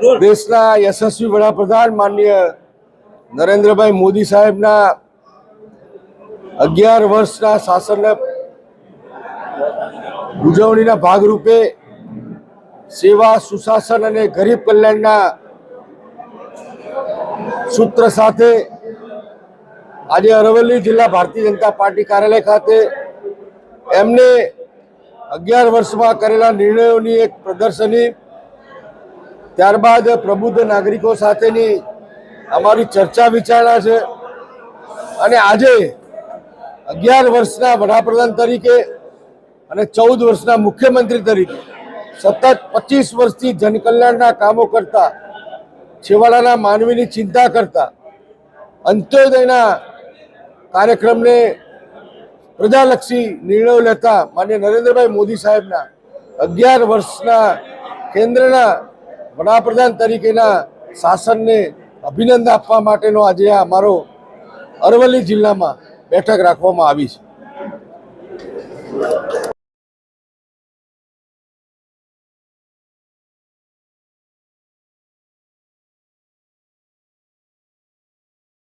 દેશના યશસ્વી વડાપ્રધાન માનનીય નરેન્દ્રભાઈ મોદી સાહેબના અગિયાર વર્ષના શાસનના ઉજવણીના ભાગરૂપે સેવા, સુશાસન અને ગરીબ કલ્યાણના સૂત્ર સાથે આજે અરવલ્લી જિલ્લા ભારતીય જનતા પાર્ટી કાર્યાલય ખાતે એમને અગિયાર વર્ષમાં કરેલા નિર્ણયોની એક પ્રદર્શની ત્યારબાદ પ્રબુદ્ધ નાગરિકો સાથેની અમારી ચર્ચા વિચારણા છે. અને આજે અગિયાર વર્ષના વડાપ્રધાન તરીકે અને ચૌદ વર્ષના મુખ્યમંત્રી તરીકે સતત પચીસ વર્ષથી જનકલ્યાણના કામો કરતા, છેવાડાના માનવીની ચિંતા કરતા, અંત્યોદયના કાર્યક્રમને પ્રજાલક્ષી નિર્ણયો લેતા માન્ય નરેન્દ્રભાઈ મોદી સાહેબના અગિયાર વર્ષના કેન્દ્રના વડાપ્રધાન તરીકેના શાસનને અભિનંદન આપવા માટેનો આજે અમારો અરવલ્લી જિલ્લામાં બેઠક રાખવામાં આવી છે.